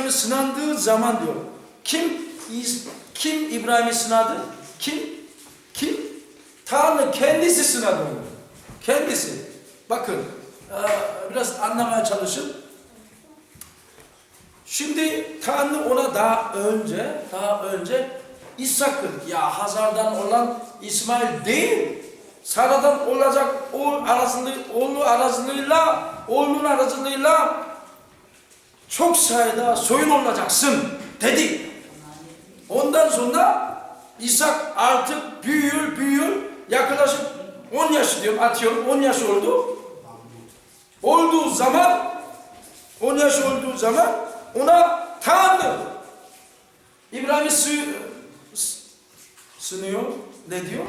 İbrahim'i sınandığı zaman diyor. Kim kim İbrahim'i sınadı? Kim? Kim? Tanrı kendisi sınadı onu. Kendisi. Bakın eee, biraz anlamaya çalışın. Şimdi Tanrı ona daha önce, daha önce İshak'ın ya Hazar'dan olan İsmail değil, Sara'dan olacak o arasında, oğlu aracılığıyla, oğlunun aracılığıyla çok sayıda soyun olacaksın dedi. Ondan sonra İshak artık büyüyor, büyüyor. Yaklaşık 10 yaş diyorum, atıyorum 10 yaş oldu. Olduğu zaman 10 yaş olduğu zaman ona Tanrı İbrahim'i sı sınıyor. Ne diyor?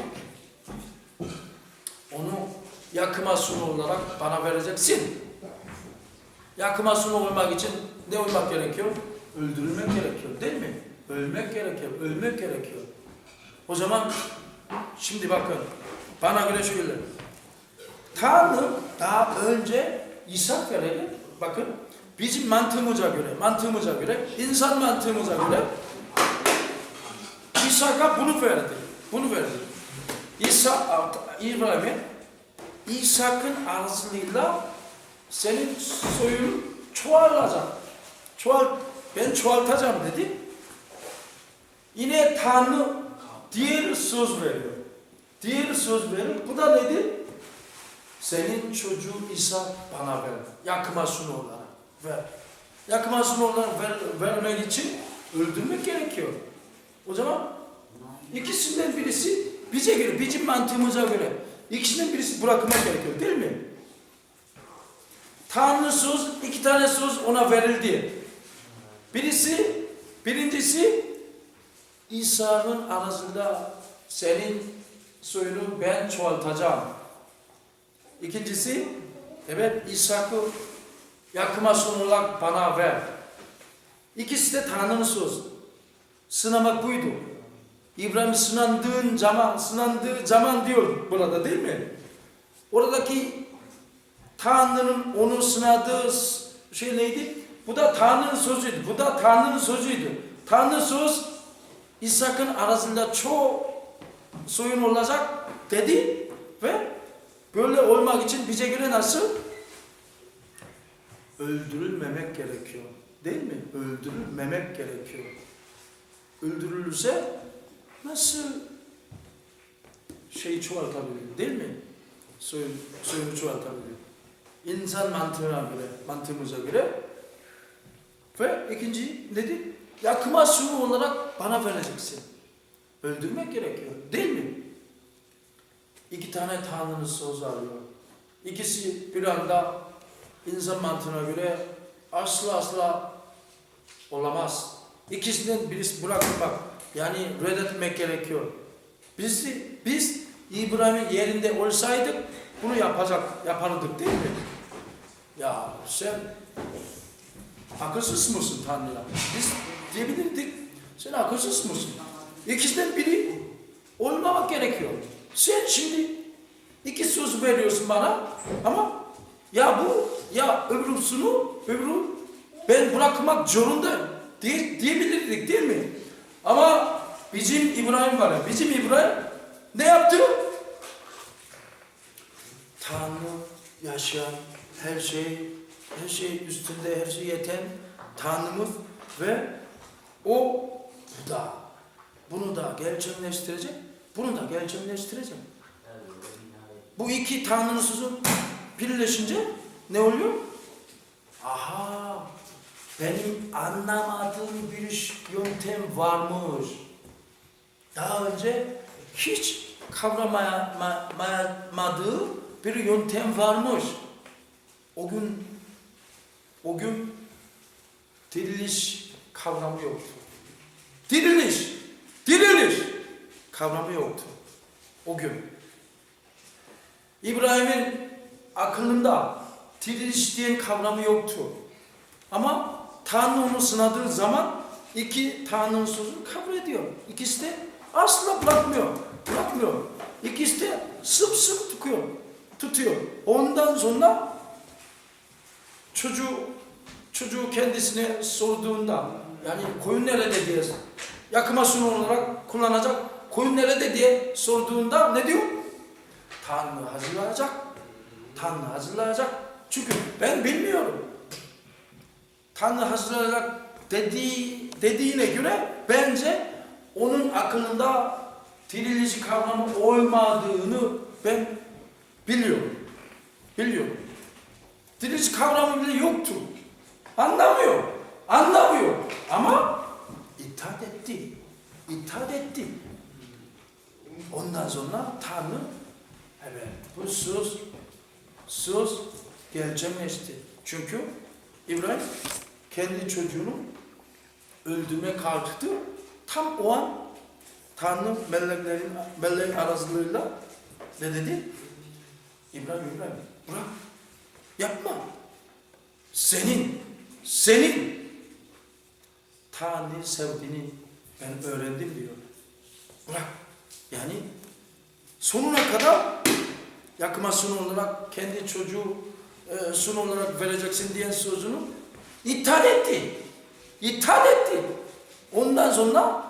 Onu yakıma sunu olarak bana vereceksin. Yakıma sunu olmak için ne olmak gerekiyor? Öldürülmek gerekiyor değil mi? Ölmek gerekiyor, ölmek gerekiyor. O zaman şimdi bakın bana göre şöyle. Tanrı daha önce İsa verelim. Bakın bizim mantığımıza göre, mantığımıza göre, insan mantığımıza göre İshak'a bunu verdi. Bunu verdi. İsa İbrahim'e İshak'ın aracılığıyla senin soyun çoğalacak. Çoğal, ben çoğaltacağım dedi. Yine Tanrı diğer söz veriyor. Diğer söz veriyor. Bu da nedir? Senin çocuğun İsa bana ver. Yakma olarak ver. Yakma sunu olarak ver, vermek için öldürmek gerekiyor. O zaman ikisinden birisi bize göre, bizim mantığımıza göre ikisinden birisi bırakılmak gerekiyor değil mi? Tanrı söz, iki tane söz ona verildi. Birisi, birincisi İsa'nın arasında senin soyunu ben çoğaltacağım. İkincisi, evet İshak'ı yakıma son olarak bana ver. İkisi de Tanrı'nın sözü. Sınamak buydu. İbrahim sınandığın zaman, sınandığı zaman diyor burada değil mi? Oradaki Tanrı'nın onu sınadığı şey neydi? Bu da Tanrı'nın sözüydü. Bu da Tanrı'nın sözüydü. Tanrı söz İshak'ın arasında çoğu soyun olacak dedi ve böyle olmak için bize göre nasıl? Öldürülmemek gerekiyor. Değil mi? Öldürülmemek gerekiyor. Öldürülürse nasıl şeyi çoğaltabilir değil mi? Soyun, soyunu çoğaltabilir. İnsan mantığına göre, mantığımıza göre ve ikinci nedir? Yakma sunu olarak bana vereceksin. Öldürmek gerekiyor. Değil mi? İki tane Tanrı'nın sözü alıyor. İkisi bir anda insan mantığına göre asla asla olamaz. İkisinden birisi bırakmak yani reddetmek gerekiyor. Biz, biz İbrahim'in yerinde olsaydık bunu yapacak, yapardık değil mi? Ya sen akılsız mısın Tanrı'ya? Biz diyebilirdik, sen akılsız mısın? İkisinden biri olmamak gerekiyor. Sen şimdi iki söz veriyorsun bana ama ya bu ya öbürüsünü öbürü ben bırakmak zorundayım diye, diyebilirdik değil mi? Ama bizim İbrahim var bizim İbrahim ne yaptı? Tanrı yaşayan her şey, her şey üstünde, her şey yeten Tanrımız ve o da bunu da gerçekleştirecek, bunu da gerçekleştirecek. Bu iki Tanrı'nın birleşince ne oluyor? Aha, benim anlamadığım bir yöntem varmış. Daha önce hiç kavramamadığı bir yöntem varmış. O gün o gün diriliş kavramı yoktu. Diriliş, diriliş kavramı yoktu. O gün. İbrahim'in aklında diriliş diye kavramı yoktu. Ama Tanrı onu sınadığı zaman iki Tanrı'nın sözünü kabul ediyor. İkisi de asla bırakmıyor. Bırakmıyor. İkisi de sımsıkı tutuyor. Tutuyor. Ondan sonra çocuğu çocuğu kendisine sorduğunda yani koyun nerede diye yakıma sunu olarak kullanacak koyun nerede diye sorduğunda ne diyor? Tanrı hazırlayacak. Tanrı hazırlayacak. Çünkü ben bilmiyorum. Tanrı hazırlayacak dediği, dediğine göre bence onun aklında dirilici kavramı olmadığını ben biliyorum. Biliyorum. Dirilici kavramı bile yoktu. Anlamıyor. Anlamıyor. Ama itaat etti. İtaat etti. Ondan sonra Tanrı evet bu söz söz gerçekleşti. Çünkü İbrahim kendi çocuğunu öldürmeye kalktı. Tam o an Tanrı meleklerin melek aracılığıyla ne dedi? İbrahim İbrahim bırak yapma. Senin senin Tanrı'yı sevdiğini ben öğrendim diyor. Bırak. Yani sonuna kadar yakma sun olarak kendi çocuğu e, sun olarak vereceksin diyen sözünü itaat etti. İtaat etti. Ondan sonra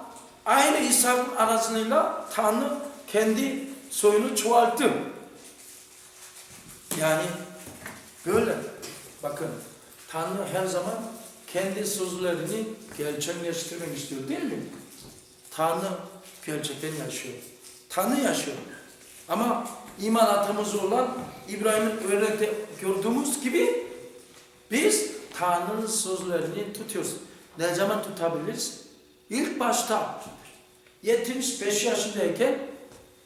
aynı İsa'nın aracılığıyla Tanrı kendi soyunu çoğalttı. Yani böyle. Bakın Tanrı her zaman kendi sözlerini gerçekleştirmek istiyor değil mi? Tanrı gerçekten yaşıyor. Tanrı yaşıyor. Ama iman atamız olan İbrahim'in örnekte gördüğümüz gibi biz Tanrı'nın sözlerini tutuyoruz. Ne zaman tutabiliriz? İlk başta 75 yaşındayken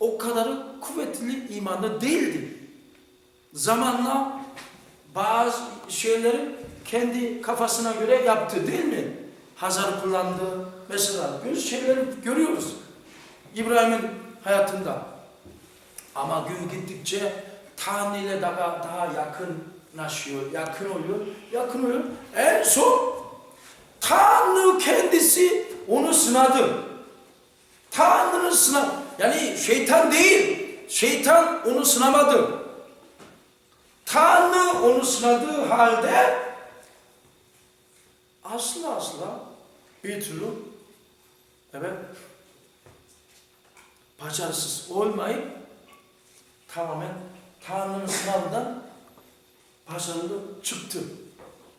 o kadar kuvvetli imanda değildi. Zamanla bazı şeyleri kendi kafasına göre yaptı değil mi? Hazar kullandı. Mesela böyle şeyleri görüyoruz. İbrahim'in hayatında. Ama gün gittikçe Tanrı ile daha, daha yakınlaşıyor, yakın oluyor, yakın oluyor. En son Tanrı kendisi onu sınadı. Tanrı'nın sınav, yani şeytan değil, şeytan onu sınamadı. Tanrı onu sınadığı halde asla asla bir türlü evet başarısız olmayıp tamamen Tanrı'nın sınavından başarılı çıktı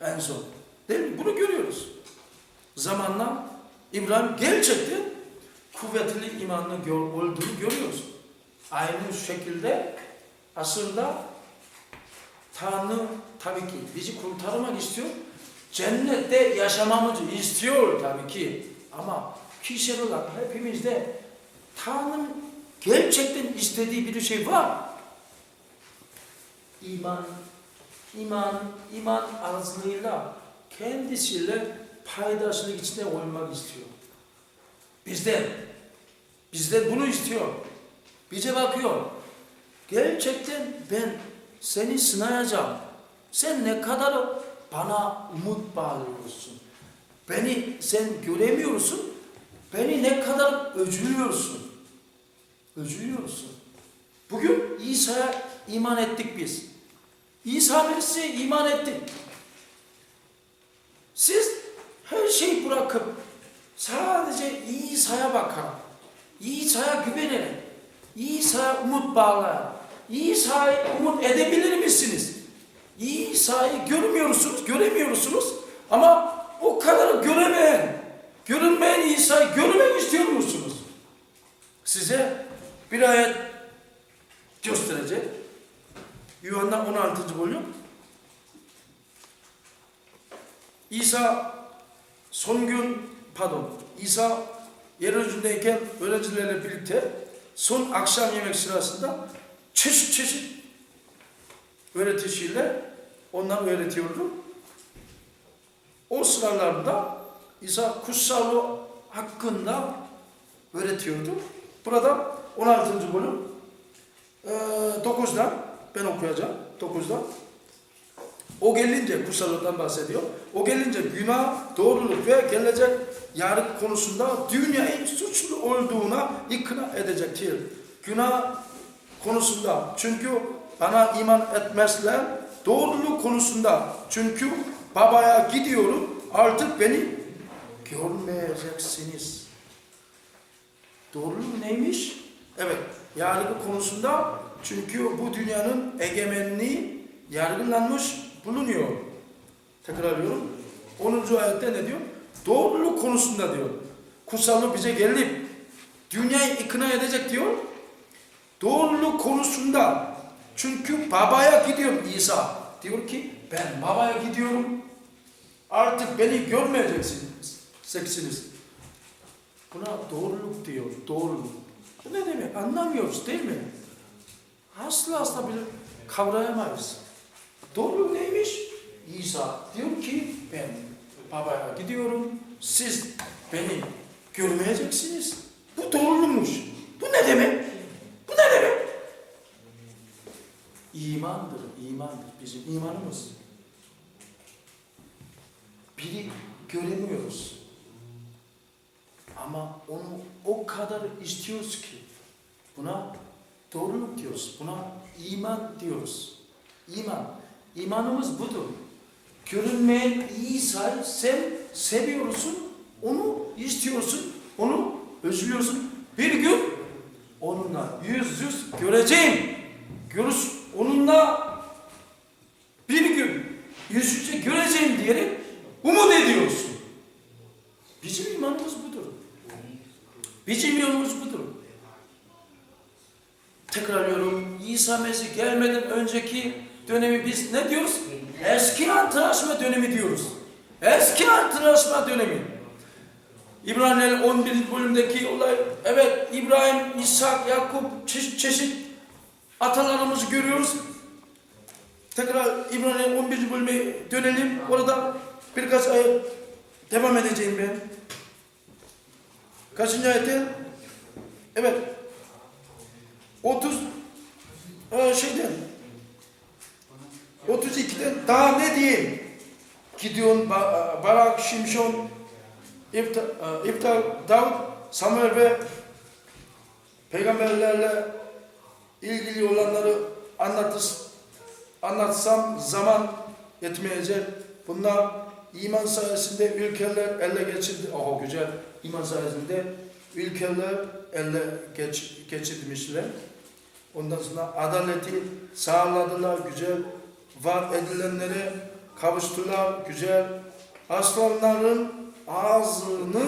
en son. Değil mi? Bunu görüyoruz. Zamanla İbrahim gerçekten kuvvetli imanlı olduğunu görüyoruz. Aynı şekilde aslında Tanrı tabii ki bizi kurtarmak istiyor. Cennette yaşamamızı istiyor tabii ki. Ama kişisel olarak hepimizde Tanrı'nın gerçekten istediği bir şey var. İman, iman, iman aracılığıyla kendisiyle paydaşlık içinde olmak istiyor. Bizden, bizden bunu istiyor. Bize bakıyor. Gerçekten ben seni sınayacağım. Sen ne kadar bana umut bağlıyorsun. Beni sen göremiyorsun. Beni ne kadar öcülüyorsun. Öcülüyorsun. Bugün İsa'ya iman ettik biz. İsa birisi iman ettik. Siz her şeyi bırakıp sadece İsa'ya bakarak, İsa'ya güvenerek, İsa'ya umut bağlayarak, İsa'yı umut edebilir misiniz? İsa'yı görmüyorsunuz, göremiyorsunuz ama o kadar göremeyen, görünmeyen İsa'yı görmek istiyor musunuz? Size bir ayet gösterecek. Yuhanna 16. bölüm. İsa son gün, pardon, İsa yeryüzündeyken öğrencilerle birlikte son akşam yemek sırasında çeşit çeşit öğretisiyle onlar öğretiyordu. O sıralarda İsa kutsallığı hakkında öğretiyordu. Burada 16. bölüm e, 9'da ben okuyacağım 9'da. O gelince kutsallıktan bahsediyor. O gelince günah, doğruluk ve gelecek yarın konusunda dünyayı suçlu olduğuna ikna edecektir. Günah konusunda çünkü bana iman etmezler. Doğruluk konusunda çünkü babaya gidiyorum artık beni görmeyeceksiniz. Doğruluk neymiş? Evet, yargı konusunda çünkü bu dünyanın egemenliği yargılanmış bulunuyor. Tekrarlıyorum. 10. ayette ne diyor? Doğruluk konusunda diyor. Kutsallık bize gelip dünyayı ikna edecek diyor. Doğruluk konusunda çünkü babaya gidiyorum İsa. Diyor ki ben babaya gidiyorum. Artık beni görmeyeceksiniz. Seksiniz. Buna doğruluk diyor. Doğruluk. Bu ne demek? Anlamıyoruz değil mi? Asla asla bile kavrayamayız. Doğruluk neymiş? İsa diyor ki ben babaya gidiyorum. Siz beni görmeyeceksiniz. Bu doğrulukmuş. Bu ne demek? Ne demek? İmandır, imandır. Bizim imanımız. Biri göremiyoruz. Ama onu o kadar istiyoruz ki buna doğruluk diyoruz. Buna iman diyoruz. İman. İmanımız budur. Görünmeyen İsa'yı sen seviyorsun, onu istiyorsun, onu özlüyorsun. Bir gün onunla yüz yüz göreceğim. Görüş onunla bir gün yüz yüze göreceğim diyerek umut ediyorsun. Bizim imanımız budur. Bizim yolumuz budur. Tekrarlıyorum. İsa Mesih gelmeden önceki dönemi biz ne diyoruz? Eski antlaşma dönemi diyoruz. Eski antlaşma dönemi. İbraniler 11. bölümdeki olay, evet İbrahim, İshak, Yakup çeşit çeşit atalarımızı görüyoruz. Tekrar İbraniler 11. bölüme dönelim. Orada birkaç ayet devam edeceğim ben. Kaçıncı ayette? Evet. 30 e, şeyden 32'den daha ne diyeyim? Ba- Barak, Şimşon, İftar, e, İftar, Davut, Samuel ve peygamberlerle ilgili olanları anlatır, anlatsam zaman yetmeyecek. Bunlar iman sayesinde ülkeler ele geçirdi. Oh güzel. İman sayesinde ülkeler ele geç, geçirmişler. Ondan sonra adaleti sağladılar güzel. Var edilenleri kavuştular güzel. Aslanların ağzını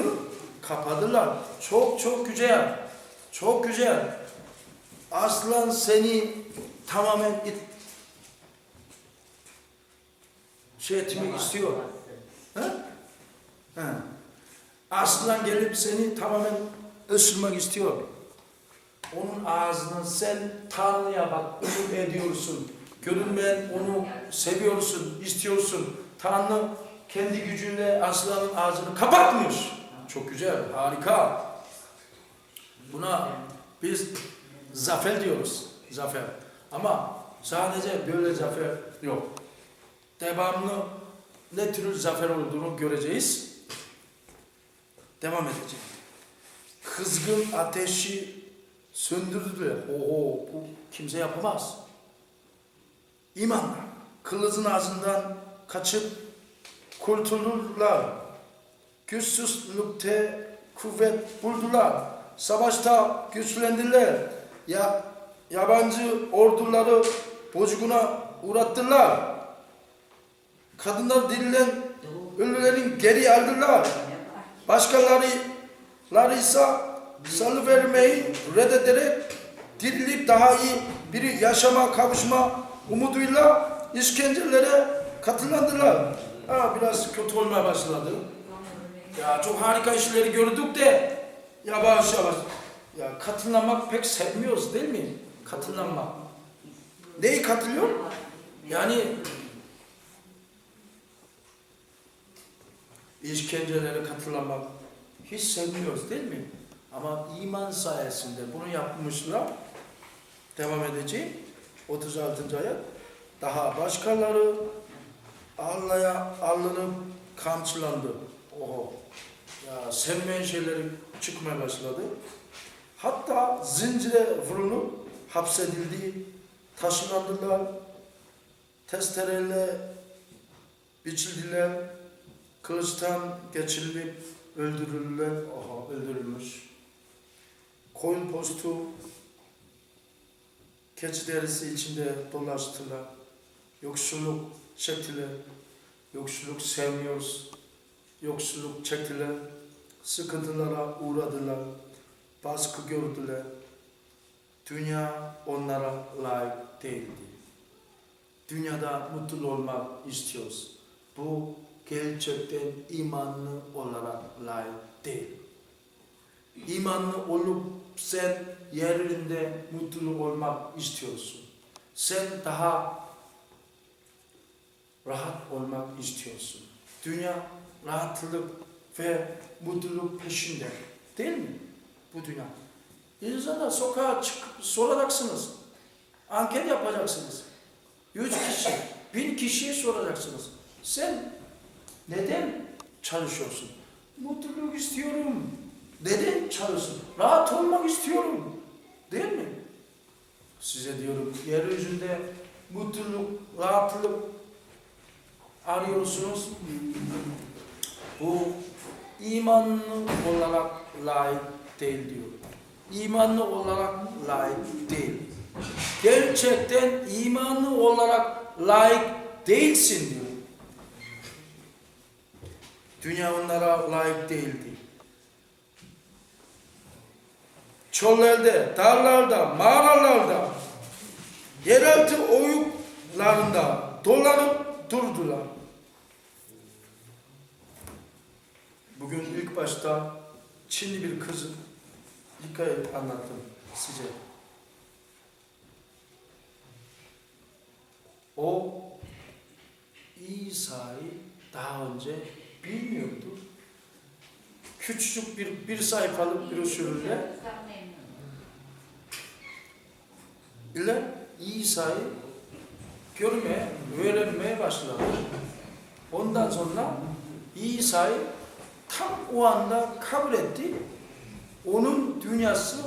kapadılar. Çok çok güzel. Çok güzel. Aslan seni tamamen it, şey etmek istiyor. Ha? Ha. Aslan gelip seni tamamen ısırmak istiyor. Onun ağzını sen Tanrı'ya bak, ümit ediyorsun. Görünmeyen onu seviyorsun, istiyorsun. Tanrı kendi gücüyle aslanın ağzını kapatmış. Çok güzel, harika. Buna biz zafer diyoruz. Zafer. Ama sadece böyle zafer yok. Devamlı ne tür zafer olduğunu göreceğiz. Devam edeceğiz. Kızgın ateşi söndürdüler. Oho bu kimse yapamaz. İmanla kılıcın ağzından kaçıp kurtulurlar. Güçsüzlükte kuvvet buldular. Savaşta güçlendiler. Ya, yabancı orduları bozguna uğrattılar. Kadınlar dirilen ölülerin geri aldılar. Başkaları ise salıvermeyi reddederek dirilip daha iyi bir yaşama kavuşma umuduyla işkencelere katılandılar. Ha, biraz kötü olmaya başladı. Ya çok harika işleri gördük de yavaş yavaş. Ya katılmak pek sevmiyoruz değil mi? Katılmak. Neyi katılıyor? Yani işkencelere katılmak hiç sevmiyoruz değil mi? Ama iman sayesinde bunu yapmışlar. Devam edeceğim. 36. ayet. Daha başkaları Allah'a alınıp kamçılandı. Oho. Ya sevmeyen şeyleri çıkmaya başladı. Hatta zincire vurulup hapsedildi. Taşlandılar. Testereyle biçildiler, kılıçtan geçirilip öldürüldüler, aha öldürülmüş. Koyun postu, keçi derisi içinde dolaştılar. Yoksulluk çektiler, yoksulluk sevmiyoruz, yoksulluk çektiler, sıkıntılara uğradılar, baskı gördüler. Dünya onlara layık değildi. Dünyada mutlu olmak istiyoruz. Bu gerçekten imanlı olarak layık değil. İmanlı olup sen yerinde mutlu olmak istiyorsun. Sen daha rahat olmak istiyorsun. Dünya rahatlık ve mutluluk peşinde. Değil mi? Bu dünya. İnsana sokağa çıkıp soracaksınız. Anket yapacaksınız. Yüz kişi, bin kişiye soracaksınız. Sen neden çalışıyorsun? Mutluluk istiyorum. Neden çalışıyorsun? Rahat olmak istiyorum. Değil mi? Size diyorum yeryüzünde mutluluk, rahatlık arıyorsunuz. Bu imanlı olarak layık değil diyor. İmanlı olarak layık değil. Gerçekten imanlı olarak layık değilsin diyor. Dünya onlara layık değildi. Çöllerde, darlarda, mağaralarda, yeraltı oyuklarında dolanıp durdular. Bugün ilk başta Çinli bir kızın hikaye anlattım size. O İsa'yı daha önce bilmiyordu. Küçücük bir, bir sayfalık broşürüyle ile İsa'yı görmeye, öğrenmeye başladı. Ondan sonra İsa'yı tam o anda kabul etti. Onun dünyası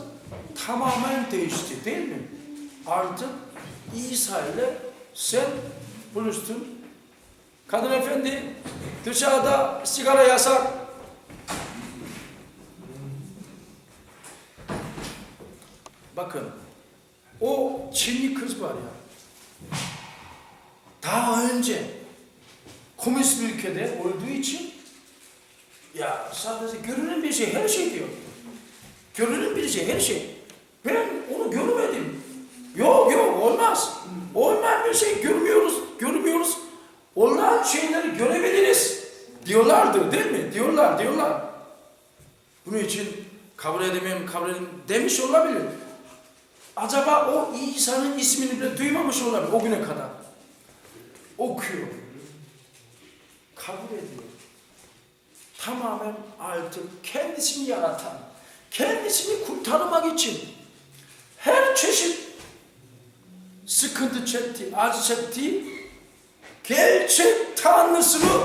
tamamen değişti değil mi? Artık İsa ile sen buluştun. Kadın efendi dışarıda sigara yasak. Bakın o Çinli kız var ya. Daha önce komünist bir ülkede olduğu için ya sadece görünen bir şey her şey diyor. Görünen bir şey her şey. Ben onu görmedim. Yok yok olmaz. Olmayan bir şey görmüyoruz, görmüyoruz. Olan şeyleri görebiliriz. Diyorlardı değil mi? Diyorlar, diyorlar. Bunun için kabul edemem, kabul edemem demiş olabilir. Acaba o İsa'nın ismini bile duymamış olabilir o güne kadar. Okuyor. Kabul ediyor. Tamamen artık kendisini yaratan, kendisini kurtarmak için her çeşit sıkıntı çekti, acı çekti, gerçek tanrısını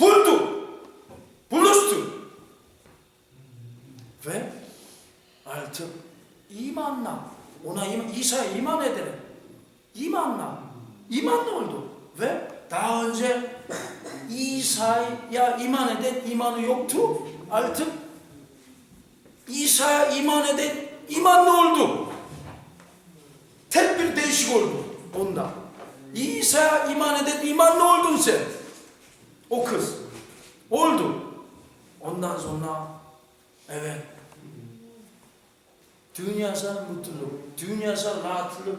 buldu, buluştu. Ve artık imanla, ona İsa'ya iman ederek, imanla, imanla oldu. Ve daha önce İsa'ya iman eden imanı yoktu. Artık İsa'ya iman eden imanlı oldu. Tek bir değişik oldu onda. İsa'ya iman eden imanlı oldun sen. O kız. Oldu. Ondan sonra evet dünyasal mutluluk, dünyasal rahatlık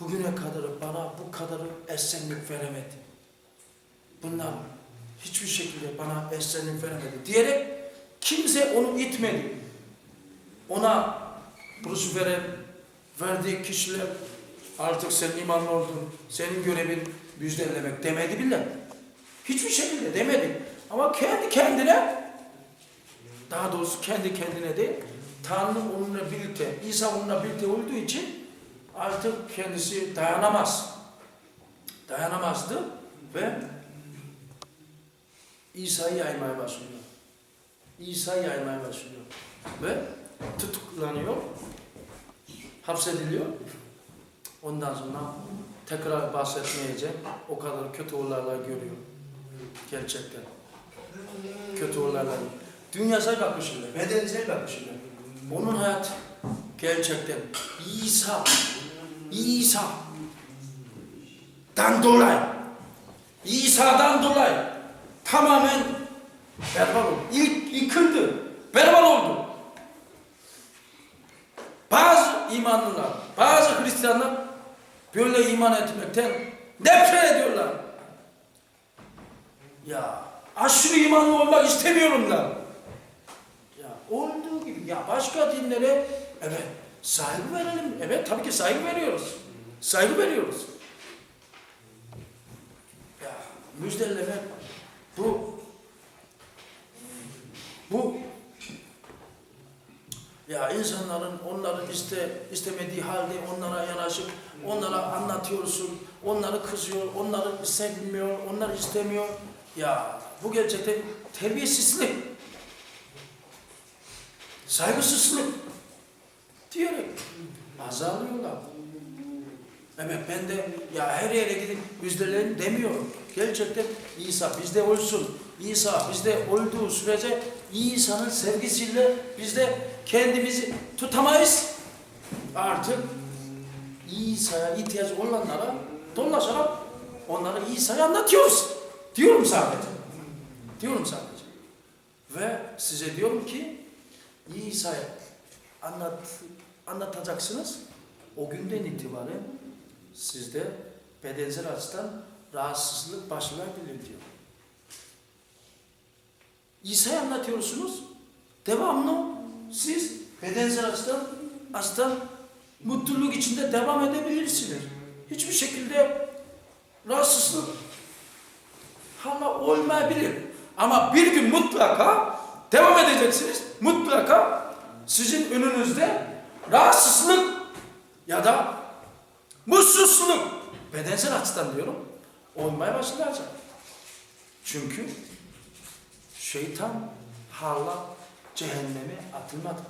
bugüne kadar bana bu kadar esenlik veremedi. Bunlar hiçbir şekilde bana esenlik veremedi diyerek kimse onu itmedi. Ona veren, verdiği kişiler artık sen imanlı oldun, senin görevin müjdelemek demedi bile. Hiçbir şekilde demedi. Ama kendi kendine, daha doğrusu kendi kendine değil, Tanrı onunla birlikte, İsa onunla birlikte olduğu için artık kendisi dayanamaz. Dayanamazdı ve İsa'yı yaymaya başlıyor. İsa'yı yaymaya başlıyor. Ve tutuklanıyor, hapsediliyor. Ondan sonra tekrar bahsetmeyeceğim. O kadar kötü olaylar görüyorum. Gerçekten. Kötü olaylar. Dünyasal bakışıyla, bedensel bakışıyla. Onun hayat gerçekten İsa, İsa dan dolayı, İsa'dan dolayı tamamen berbat oldu. İlk yıkıldı, berbat oldu. Bazı imanlılar, bazı Hristiyanlar böyle iman etmekten nefret ediyorlar. Ya aşırı imanlı olmak istemiyorum da. Ya olduğu gibi ya başka dinlere evet saygı verelim. Evet tabii ki saygı veriyoruz. Saygı veriyoruz. Ya müjdeleme bu bu ya insanların onların iste istemediği halde onlara yanaşıp onlara anlatıyorsun, onları kızıyor, onları sevmiyor, onları istemiyor. Ya bu gerçekten terbiyesizlik, saygısızlık diyerek azalıyorlar. Evet ben de ya her yere gidip müjdeleyin demiyorum. Gerçekten İsa bizde olsun. İsa bizde olduğu sürece İsa'nın sevgisiyle biz de kendimizi tutamayız. Artık İsa'ya ihtiyacı olanlara dolaşarak onlara İsa'yı anlatıyoruz. Diyorum sadece. Diyorum sadece. Ve size diyorum ki İsa'yı anlat, anlatacaksınız. O günden itibaren sizde bedensel açıdan rahatsızlık başlayabilir diyor. İsa'yı anlatıyorsunuz. Devamlı siz bedensel açıdan, açıdan mutluluk içinde devam edebilirsiniz. Hiçbir şekilde rahatsızlık hala olmayabilir. Ama bir gün mutlaka devam edeceksiniz. Mutlaka sizin önünüzde rahatsızlık ya da mutsuzluk bedensel açıdan diyorum olmaya başlayacak. Çünkü şeytan hala cehenneme atılmadı.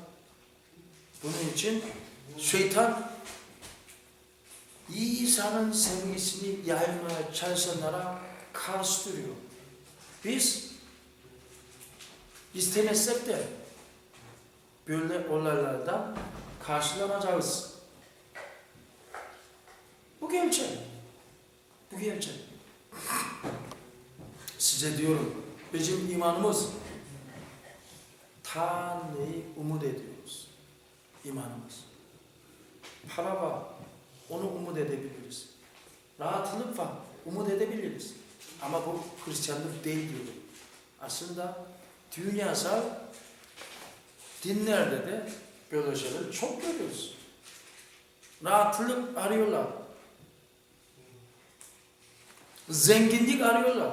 Bunun için şeytan İsa'nın sevgisini yaymaya çalışanlara karşı duruyor. Biz istemezsek de böyle olaylardan karşılanacağız. Bu gerçek. Bu gerçek. Size diyorum, bizim imanımız Tanrı'yı umut ediyoruz. İmanımız. Para var, onu umut edebiliriz. Rahatlık var, umut edebiliriz. Ama bu Hristiyanlık değil diyorum. Aslında dünyasal dinlerde de böyle şeyler çok görüyoruz. Rahatlık arıyorlar. Zenginlik arıyorlar.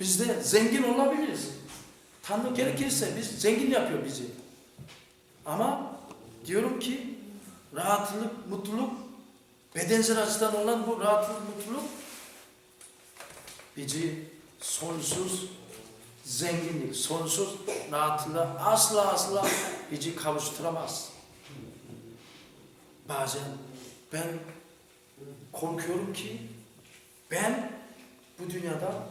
Biz de zengin olabiliriz. Tanrı gerekirse biz zengin yapıyor bizi. Ama diyorum ki rahatlık, mutluluk, bedensel açıdan olan bu rahatlık, mutluluk bizi sonsuz zenginlik, sonsuz rahatlığa asla asla bizi kavuşturamaz. Bazen ben korkuyorum ki ben bu dünyada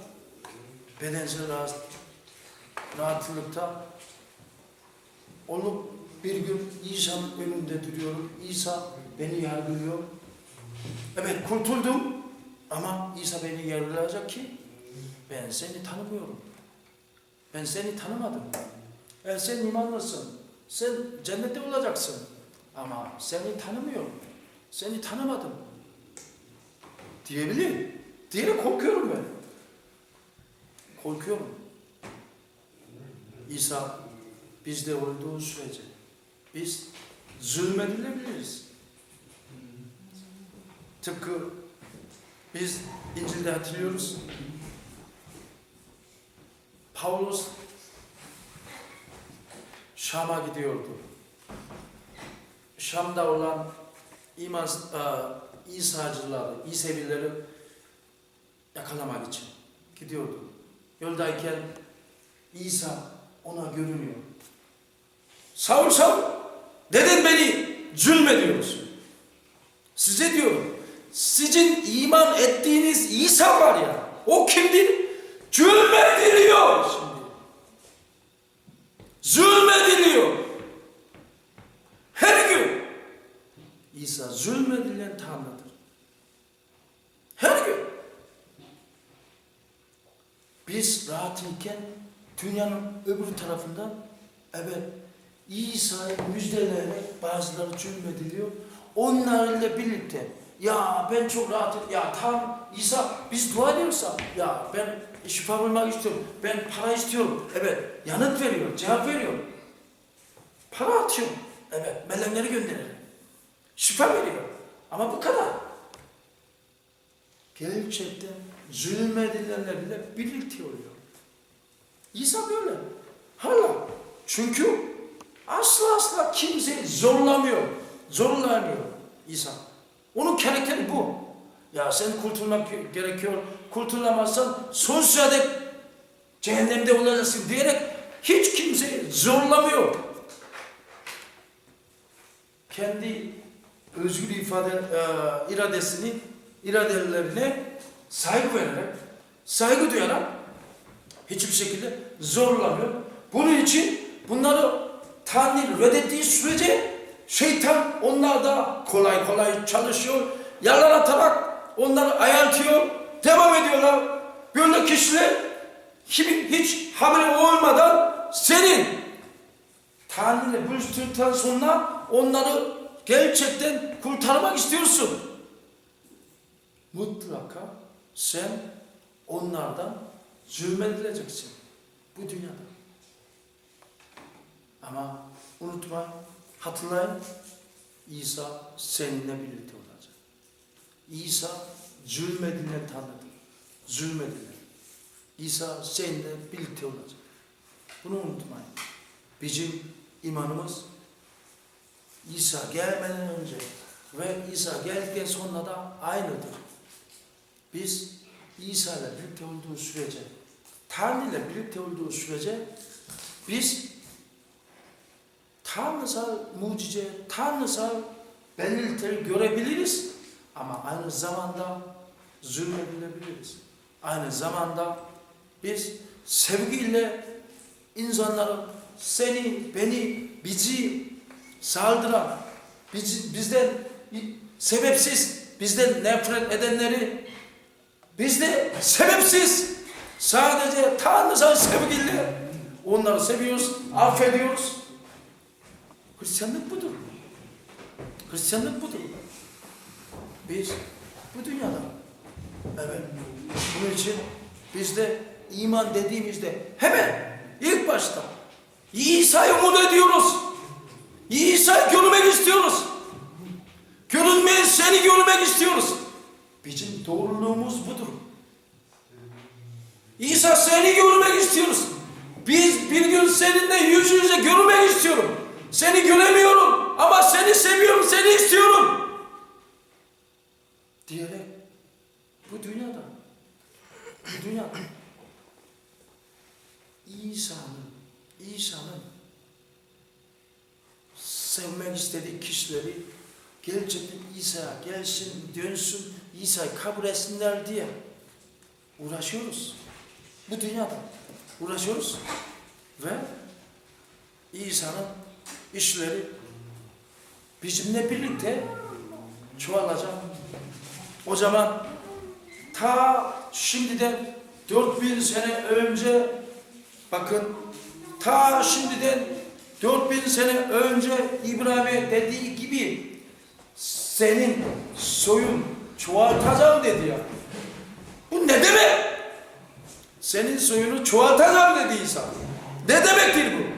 bedensel rahat, rahatlıkta olup bir gün İsa'nın önünde duruyorum. İsa beni yargılıyor. Evet kurtuldum ama İsa beni yargılayacak ki ben seni tanımıyorum. Ben seni tanımadım. Eğer sen imanlısın, sen cennette olacaksın. Ama seni tanımıyorum. Seni tanımadım. Diyebilir. Diyerek korkuyorum ben. Korkuyorum. İsa bizde olduğu sürece biz zulmedilebiliriz. Tıpkı biz İncil'de hatırlıyoruz. Paulus Şam'a gidiyordu. Şam'da olan iman, e, İsa'cıları, İsevileri yakalamak için gidiyordu. Yoldayken İsa ona görünüyor. Saul Saul neden beni zulmediyorsun? Size diyorum. Sizin iman ettiğiniz İsa var ya. O kimdir? Zulmediliyor şimdi. Zulmediliyor. Her gün. İsa zulmedilen Tanrı'dır. Her gün. Biz rahat iken dünyanın öbür tarafından evet İsa'yı müjdeleyerek bazıları zulmediliyor. Onlarla birlikte ya ben çok rahatım ya tam İsa biz dua ediyorsa ya ben şifa bulmak istiyorum ben para istiyorum. Evet yanıt veriyor cevap veriyor. Para atıyor evet melekleri gönderiyor. Şifa veriyor ama bu kadar. Gerçekten zulmedilenler bile birlikte oluyor. İsa böyle. Hala. Çünkü asla asla kimse zorlamıyor. Zorlamıyor İsa. Onun karakteri bu. Ya sen kurtulmak gerekiyor. Kurtulamazsan sonsuza dek cehennemde olacaksın diyerek hiç kimse zorlamıyor. Kendi özgür ifade e, iradesini iradelerine saygı vererek, saygı duyarak hiçbir şekilde zorlamıyor. Bunun için bunları Tanrı reddettiği sürece şeytan onlar da kolay kolay çalışıyor. Yalan atarak onları ayartıyor. Devam ediyorlar. Böyle kişiler kimin hiç haberi olmadan senin Tanrı'yla buluştuktan sonra onları gerçekten kurtarmak istiyorsun. Mutlaka sen onlardan zulmedileceksin bu dünyada. Ama unutma, hatırlayın İsa seninle birlikte olacak. İsa zulmedilen Tanrı'dır. Zulmedilen. İsa seninle birlikte olacak. Bunu unutmayın. Bizim imanımız İsa gelmeden önce ve İsa geldikten sonra da aynıdır. Biz İsa ile birlikte olduğu sürece, Tanrı ile birlikte olduğu sürece biz tanrısal mucize, tanrısal belirtileri görebiliriz ama aynı zamanda zulmedilebiliriz. Aynı zamanda biz sevgiyle insanları seni, beni, bizi saldıran, bizi, bizden sebepsiz bizden nefret edenleri biz de sebepsiz sadece tanrısal sevgiyle onları seviyoruz, affediyoruz. Hristiyanlık budur. Hristiyanlık budur. Biz bu dünyada evet bunun için biz de iman dediğimizde hemen ilk başta İsa'yı umut ediyoruz. İsa'yı görmek istiyoruz. Görünmeyen seni görmek istiyoruz. Bizim doğruluğumuz budur. İsa seni görmek istiyoruz. Biz bir gün seninle yüz yüze görmek istiyorum. Seni göremiyorum ama seni seviyorum, seni istiyorum. Diyerek bu dünyada, bu dünyada İsa'nın, İsa'nın sevmek istediği kişileri gerçekten İsa gelsin, dönsün, İsa'yı kabul etsinler diye uğraşıyoruz. Bu dünyada uğraşıyoruz ve İsa'nın işleri bizimle birlikte çoğalacak. O zaman ta şimdiden 4000 sene önce bakın ta şimdiden 4000 sene önce İbrahim'e dediği gibi senin soyun çoğaltacağım dedi ya. Bu ne demek? Senin soyunu çoğaltacağım dedi İsa. Ne demektir bu?